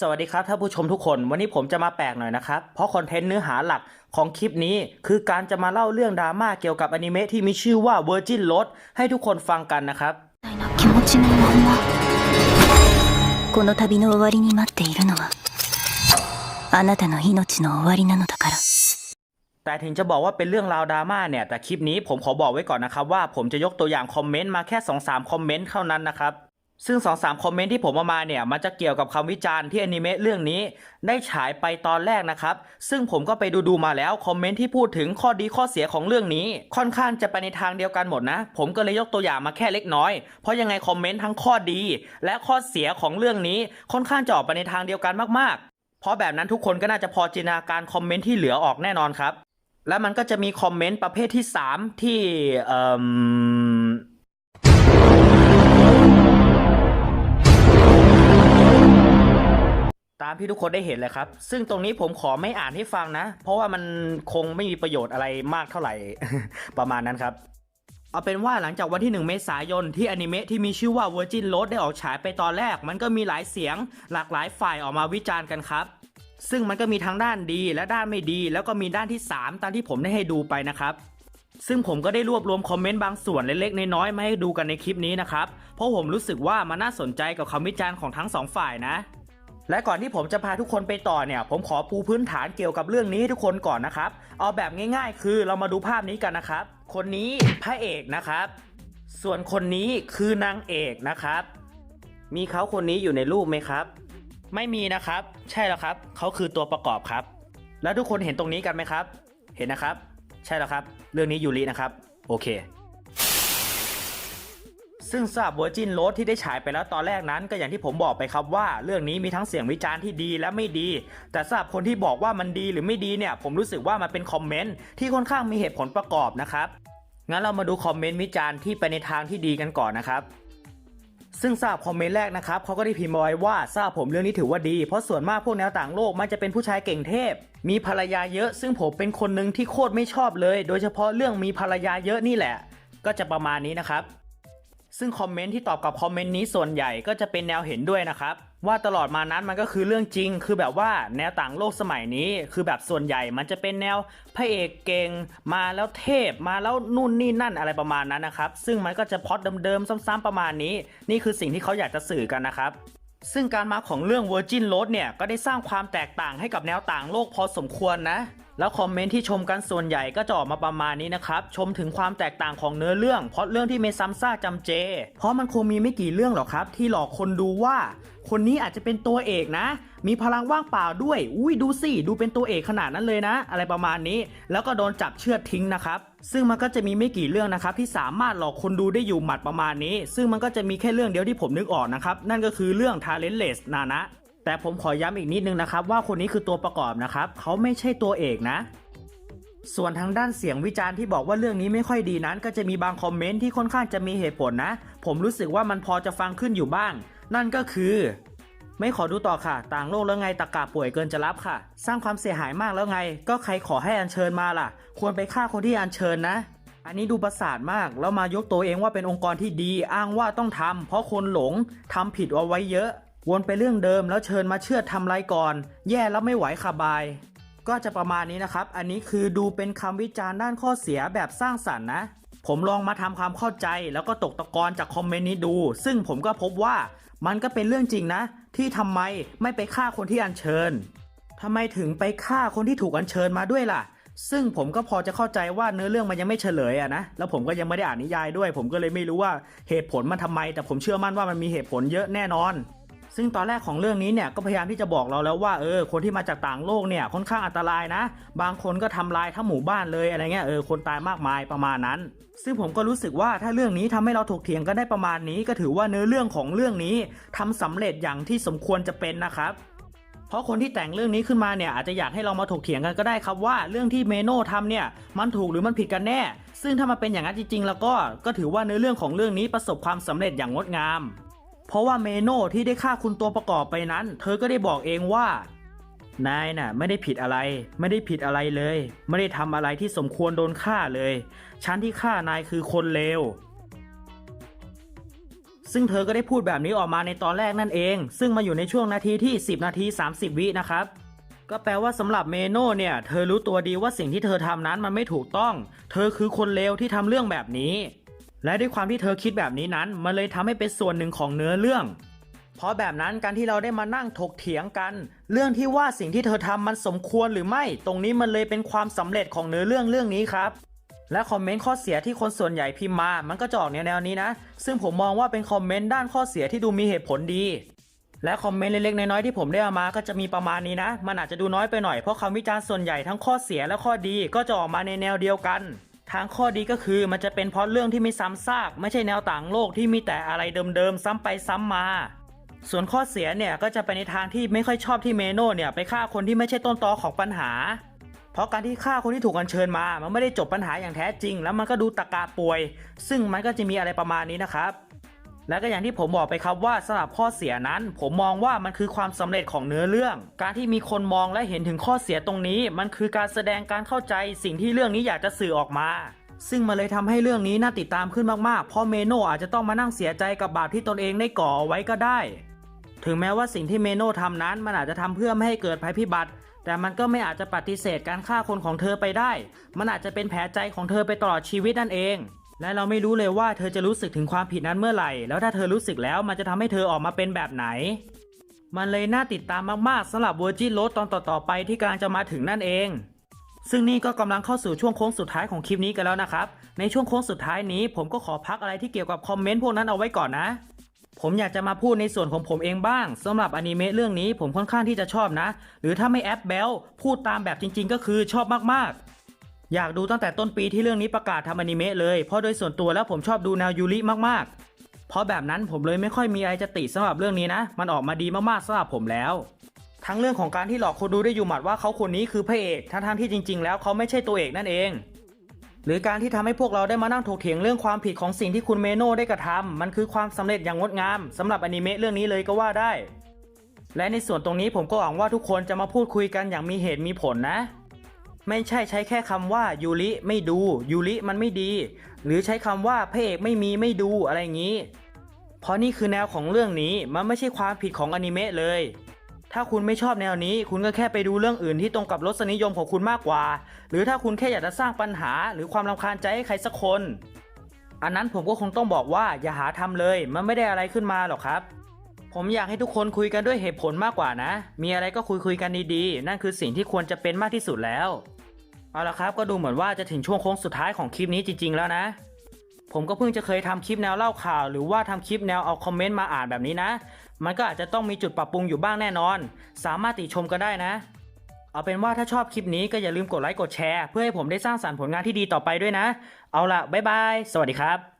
สวัสดีครับท่านผู้ชมทุกคน วันนี้ผมจะมาแปลกหน่อยนะครับ เพราะคอนเทนต์เนื้อหาหลักของคลิปนี้ คือการจะมาเล่าเรื่องดราม่าเกี่ยวกับอนิเมะที่มีชื่อว่า Virgin Road ให้ทุกคนฟังกันนะครับ みたいな気持ちのまんまこの旅の終わりに待っているのはあなたの命の終わりなのだから แต่ถึงจะบอกว่าเป็นเรื่องราวดราม่าเนี่ย แต่คลิปนี้ผมขอบอกไว้ก่อนนะครับว่าผมจะยกตัวอย่างคอมเมนต์มาแค่ 2-3 คอมเมนต์เท่านั้นนะครับ ซึ่ง2-3คอมเมนต์ที่ผมเอามาเนี่ยมันจะเกี่ยวกับคำวิจารณ์ที่อนิเมะเรื่องนี้ได้ฉายไปตอนแรกนะครับ ซึ่งผมก็ไปดูดูมาแล้วคอมเมนต์ที่พูดถึงข้อดีข้อเสียของเรื่องนี้ ค่อนข้างจะไปในทางเดียวกันหมดนะ ผมก็เลยยกตัวอย่างมาแค่เล็กน้อย เพราะยังไงคอมเมนต์ทั้งข้อดี และข้อเสียของเรื่องนี้ค่อนข้างจะออกไปในทางเดียวกันมากๆ เพราะแบบนั้นทุกคนก็น่าจะพอจินตนาการคอมเมนต์ที่เหลือออกแน่นอนครับ แล้วมันก็จะมีคอมเมนต์ประเภทที่ 3 ที่เอ่มามที่ทุกคนได้เห็นเลยครับ ซึ่งตรงนี้ผมขอไม่อ่านให้ฟังนะ เพราะว่ามันคงไม่มีประโยชน์อะไรมากเท่าไหร่ ประมาณนั้นครับ เอาเป็นว่าหลังจากวันที่ 1 เมษายนที่อนิเมะที่มีชื่อว่า Virgin Road ได้ออกฉายไปตอนแรก มันก็มีหลายเสียง หลากหลายฝ่ายออกมาวิจารณ์กันครับ ซึ่งมันก็มีทั้งด้านดีและด้านไม่ดี แล้วก็มีด้านที่ 3 ตามที่ผมได้ให้ดูไปนะครับซึ่งผมก็ได้รวบรวมคอมเมนต์บางส่วนเล็กๆน้อยๆมาให้ดูกันในคลิปนี้นะครับ เพราะผมรู้สึกว่ามันน่าสนใจกับคำวิจารณ์ของทั้งสองฝ่ายนะ และก่อนที่ผมจะพาทุกคนไปต่อเนี่ยผมขอปูพื้นฐานเกี่ยวกับเรื่องนี้ให้ทุกคนก่อนนะครับ เอาแบบง่ายๆ คือเรามาดูภาพนี้กันนะครับ คนนี้พระเอกนะครับ ส่วนคนนี้คือนางเอกนะครับ มีเขาคนนี้อยู่ในรูปไหมครับ ไม่มีนะครับ ใช่แล้วครับเขาคือตัวประกอบครับ แล้วทุกคนเห็นตรงนี้กันไหมครับ เห็นนะครับ ใช่แล้วครับ เรื่องนี้ยูรินะครับ โอเค ซึ่งสำหรับ Virgin Road ที่ได้ฉายไปแล้วตอนแรกนั้น ก็อย่างที่ผมบอกไปครับว่า เรื่องนี้มีทั้งเสียงวิจารณ์ที่ดีและไม่ดี แต่สำหรับคนที่บอกว่ามันดีหรือไม่ดีเนี่ย ผมรู้สึกว่ามันเป็นคอมเมนต์ที่ค่อนข้างมีเหตุผลประกอบนะครับ งั้นเรามาดูคอมเมนต์วิจารณ์ที่ไปในทางที่ดีกันก่อนนะครับซึ่งทราบคอมเมนต์แรกนะครับเขาก็ได้พิมพ์เอาไว้ว่าทราบผมเรื่องนี้ถือว่าดี เพราะส่วนมากพวกแนวต่างโลกมันจะเป็นผู้ชายเก่งเทพ มีภรรยาเยอะ ซึ่งผมเป็นคนหนึ่งที่โคตรไม่ชอบเลย โดยเฉพาะเรื่องมีภรรยาเยอะนี่แหละ ก็จะประมาณนี้นะครับ ซึ่งคอมเมนต์ที่ตอบกับคอมเมนต์นี้ส่วนใหญ่ก็จะเป็นแนวเห็นด้วยนะครับ ว่าตลอดมานั้นมันก็คือเรื่องจริง คือแบบว่าแนวต่างโลกสมัยนี้ คือแบบส่วนใหญ่มันจะเป็นแนวพระเอกเก่งมาแล้วเทพมาแล้วนู่นนี่นั่นอะไรประมาณนั้นนะครับ ซึ่งมันก็จะพอดเดิมๆซ้ำๆประมาณนี้ นี่คือสิ่งที่เขาอยากจะสื่อกันนะครับซึ่งการมาของเรื่อง Virgin Road เนี่ยก็ได้สร้างความแตกต่างให้กับแนวต่างโลกพอสมควรนะ แล้วคอมเมนต์ที่ชมกันส่วนใหญ่ก็จะออกมาประมาณนี้นะครับ ชมถึงความแตกต่างของเนื้อเรื่องเพราะเรื่องที่ไม่ซ้ำซากจำเจ เพราะมันคงมีไม่กี่เรื่องหรอกครับ ที่หลอกคนดูว่า คนนี้อาจจะเป็นตัวเอกนะ มีพลังว่างเปล่าด้วย อุ้ยดูสิ ดูเป็นตัวเอกขนาดนั้นเลยนะ อะไรประมาณนี้ แล้วก็โดนจับเชือดทิ้งนะครับซึ่งมันก็จะมีไม่กี่เรื่องนะครับ ที่สามารถหลอกคนดูได้อยู่หมัดประมาณนี้ ซึ่งมันก็จะมีแค่เรื่องเดียวที่ผมนึกออกนะครับนั่นก็คือเรื่อง Talentless นานะ แต่ผมขอย้ำอีกนิดนึงนะครับ ว่าคนนี้คือตัวประกอบนะครับ เขาไม่ใช่ตัวเอกนะ ส่วนทางด้านเสียงวิจารณ์ที่บอกว่าเรื่องนี้ไม่ค่อยดีนั้น ก็จะมีบางคอมเมนต์ที่ค่อนข้างจะมีเหตุผลนะ ผมรู้สึกว่ามันพอจะฟังขึ้นอยู่บ้าง นั่นก็คือ ไม่ขอดูต่อค่ะ ต่างโลกแล้วไงตะกาป่วยเกินจะรับค่ะ สร้างความเสียหายมากแล้วไง ก็ใครขอให้อัญเชิญมาล่ะ ควรไปฆ่าคนที่อัญเชิญนะอันนี้ดูประสาทมาก แล้วมายกตัวเองว่าเป็นองค์กรที่ดี อ้างว่าต้องทำเพราะคนหลงทำผิดเอาไว้เยอะ วนไปเรื่องเดิมแล้วเชิญมาเชื่อทำไรก่อน แย่แล้วไม่ไหวค่ะบาย ก็จะประมาณนี้นะครับ อันนี้คือดูเป็นคำวิจารณ์ด้านข้อเสียแบบสร้างสรรค์นะ ผมลองมาทำความเข้าใจแล้วก็ตกตะกอนจากคอมเมนต์นี้ดู ซึ่งผมก็พบว่ามันก็เป็นเรื่องจริงนะ ที่ทำไมไม่ไปฆ่าคนที่อัญเชิญทำไมถึงไปฆ่าคนที่ถูกอัญเชิญมาด้วยล่ะ ซึ่งผมก็พอจะเข้าใจว่าเนื้อเรื่องมันยังไม่เฉลยอะนะ แล้วผมก็ยังไม่ได้อ่านนิยายด้วย ผมก็เลยไม่รู้ว่าเหตุผลมันทำไม แต่ผมเชื่อมั่นว่ามันมีเหตุผลเยอะแน่นอน ซึ่งตอนแรกของเรื่องนี้เนี่ยก็พยายามที่จะบอกเราแล้วว่าเออคนที่มาจากต่างโลกเนี่ยค่อนข้างอันตรายนะ บางคนก็ทำลายทั้งหมู่บ้านเลยอะไรเงี้ยเออคนตายมากมายประมาณนั้น ซึ่งผมก็รู้สึกว่าถ้าเรื่องนี้ทำให้เราถกเถียงกันได้ประมาณนี้ ก็ถือว่าเนื้อเรื่องของเรื่องนี้ทำสำเร็จอย่างที่สมควรจะเป็นนะครับเพราะคนที่แต่งเรื่องนี้ขึ้นมาเนี่ยอาจจะอยากให้เรามาถกเถียงกันก็ได้ครับว่าเรื่องที่เมโน่ทำเนี่ยมันถูกหรือมันผิดกันแน่ ซึ่งถ้ามันเป็นอย่างนั้นจริงๆ แล้วก็ก็ถือว่าเนื้อเรื่องของเรื่องนี้ประสบความสำเร็จอย่างงดงาม เพราะว่าเมโน่ที่ได้ฆ่าคุณตัวประกอบไปนั้น เธอก็ได้บอกเองว่า นายน่ะ ไม่ได้ผิดอะไร ไม่ได้ผิดอะไรเลย ไม่ได้ทำอะไรที่สมควรโดนฆ่าเลย ฉันที่ฆ่านายคือคนเลวซึ่งเธอก็ได้พูดแบบนี้ออกมาในตอนแรกนั่นเอง ซึ่งมาอยู่ในช่วงนาทีที่ 10 นาที 30 วินะครับ ก็แปลว่าสำหรับเมโน่เนี่ย เธอรู้ตัวดีว่าสิ่งที่เธอทำนั้นมันไม่ถูกต้อง เธอคือคนเลวที่ทำเรื่องแบบนี้ และด้วยความที่เธอคิดแบบนี้นั้น มันเลยทำให้เป็นส่วนหนึ่งของเนื้อเรื่อง เพราะแบบนั้นการที่เราได้มานั่งถกเถียงกัน เรื่องที่ว่าสิ่งที่เธอทำมันสมควรหรือไม่ ตรงนี้มันเลยเป็นความสำเร็จของเนื้อเรื่องเรื่องนี้ครับ และคอมเมนต์ข้อเสียที่คนส่วนใหญ่พิมพ์มา มันก็จะออกแนวๆนี้นะ ซึ่งผมมองว่าเป็นคอมเมนต์ด้านข้อเสียที่ดูมีเหตุผลดีและคอมเมนต์เล็กๆน้อยๆที่ผมได้เอามาก็จะมีประมาณนี้นะ มันอาจจะดูน้อยไปหน่อยเพราะคำวิจารณ์ส่วนใหญ่ทั้งข้อเสียและข้อดีก็จะออกมาในแนวเดียวกัน ทางข้อดีก็คือมันจะเป็นเพราะเรื่องที่ไม่ซ้ำซาก ไม่ใช่แนวต่างโลกที่มีแต่อะไรเดิมๆซ้ำไปซ้ำมา ส่วนข้อเสียเนี่ยก็จะไปในทางที่ไม่ค่อยชอบที่เมโน่เนี่ยไปฆ่าคนที่ไม่ใช่ต้นตอของปัญหา เพราะการที่ฆ่าคนที่ถูกอัญเชิญมา มันไม่ได้จบปัญหาอย่างแท้จริง แล้วมันก็ดูตะกาป่วย ซึ่งมันก็จะมีอะไรประมาณนี้นะครับ และก็อย่างที่ผมบอกไปครับว่าสำหรับข้อเสียนั้น ผมมองว่ามันคือความสำเร็จของเนื้อเรื่อง การที่มีคนมองและเห็นถึงข้อเสียตรงนี้ มันคือการแสดงการเข้าใจสิ่งที่เรื่องนี้อยากจะสื่อออกมาซึ่งมันเลยทำให้เรื่องนี้น่าติดตามขึ้นมากๆ เพราะเมโนอาจจะต้องมานั่งเสียใจกับบาปที่ตนเองได้ก่ออไว้ก็ได้ ถึงแม้ว่าสิ่งที่เมโน่ทำนั้นมันอาจจะทำเพื่อไม่ให้เกิดภัยพิบัติ แต่มันก็ไม่อาจจะปฏิเสธการฆ่าคนของเธอไปได้ มันอาจจะเป็นแผลใจของเธอไปตลอดชีวิตนั่นเอง และเราไม่รู้เลยว่าเธอจะรู้สึกถึงความผิดนั้นเมื่อไหร่ แล้วถ้าเธอรู้สึกแล้วมันจะทำให้เธอออกมาเป็นแบบไหน มันเลยน่าติดตามมากๆสำหรับเวอร์จินโรสตอนต่อๆไปที่กำลังจะมาถึงนั่นเอง ซึ่งนี่ก็กำลังเข้าสู่ช่วงโค้งสุดท้ายของคลิปนี้กันแล้วนะครับ ในช่วงโค้งสุดท้ายนี้ ผมก็ขอพักอะไรที่เกี่ยวกับคอมเมนต์พวกนั้นเอาไว้ก่อนนะ ผมอยากจะมาพูดในส่วนของผมเองบ้างสำหรับอนิเมะเรื่องนี้ผมค่อนข้างที่จะชอบนะ หรือถ้าไม่แอปเบลพูดตามแบบจริง ๆ ก็คือชอบมากๆ อยากดูตั้งแต่ต้นปีที่เรื่องนี้ประกาศทำอนิเมะเลย เพราะโดยส่วนตัวแล้วผมชอบดูแนวยูริมากๆ เพราะแบบนั้นผมเลยไม่ค่อยมีอะไรจะติสำหรับเรื่องนี้นะ มันออกมาดีมากๆสำหรับผมแล้ว ทั้งเรื่องของการที่หลอกคนดูได้อยู่หมัดว่าเขาคนนี้คือพระเอกทั้งๆที่จริง ๆ แล้วเขาไม่ใช่ตัวเอกนั่นเอง หรือการที่ทำให้พวกเราได้มานั่งถกเถียงเรื่องความผิดของสิ่งที่คุณเมโน่ได้กระทำมันคือความสำเร็จอย่างงดงามสำหรับอนิเมะเรื่องนี้เลยก็ว่าได้ และในส่วนตรงนี้ผมก็หวังว่าทุกคนจะมาพูดคุยกันอย่างมีเหตุมีผลนะ ไม่ใช่ใช้แค่คำว่ายูริไม่ดูยูริมันไม่ดี หรือใช้คำว่าพระเอกไม่มีไม่ดูอะไรอย่างนี้ เพราะนี่คือแนวของเรื่องนี้มันไม่ใช่ความผิดของอนิเมะเลย ถ้าคุณไม่ชอบแนวนี้ คุณก็แค่ไปดูเรื่องอื่นที่ตรงกับรสนิยมของคุณมากกว่า หรือถ้าคุณแค่อยากจะสร้างปัญหา หรือความรำคาญใจให้ใครสักคน อันนั้นผมก็คงต้องบอกว่าอย่าหาทำเลย มันไม่ได้อะไรขึ้นมาหรอกครับ ผมอยากให้ทุกคนคุยกันด้วยเหตุผลมากกว่านะ มีอะไรก็คุยคุยๆกันดีๆ นั่นคือสิ่งที่ควรจะเป็นมากที่สุดแล้ว เอาละครับก็ดูเหมือนว่าจะถึงช่วงโค้งสุดท้ายของคลิปนี้จริง ๆ แล้วนะ ผมก็เพิ่งจะเคยทำคลิปแนวเล่าข่าว หรือว่าทำคลิปแนวเอาคอมเมนต์มาอ่านแบบนี้นะ มันก็อาจจะต้องมีจุดปรับปรุงอยู่บ้างแน่นอน สามารถติชมกันได้นะ เอาเป็นว่าถ้าชอบคลิปนี้ก็อย่าลืมกดไลค์กดแชร์ เพื่อให้ผมได้สร้างสรรค์ผลงานที่ดีต่อไปด้วยนะ เอาล่ะบ๊ายบาย สวัสดีครับ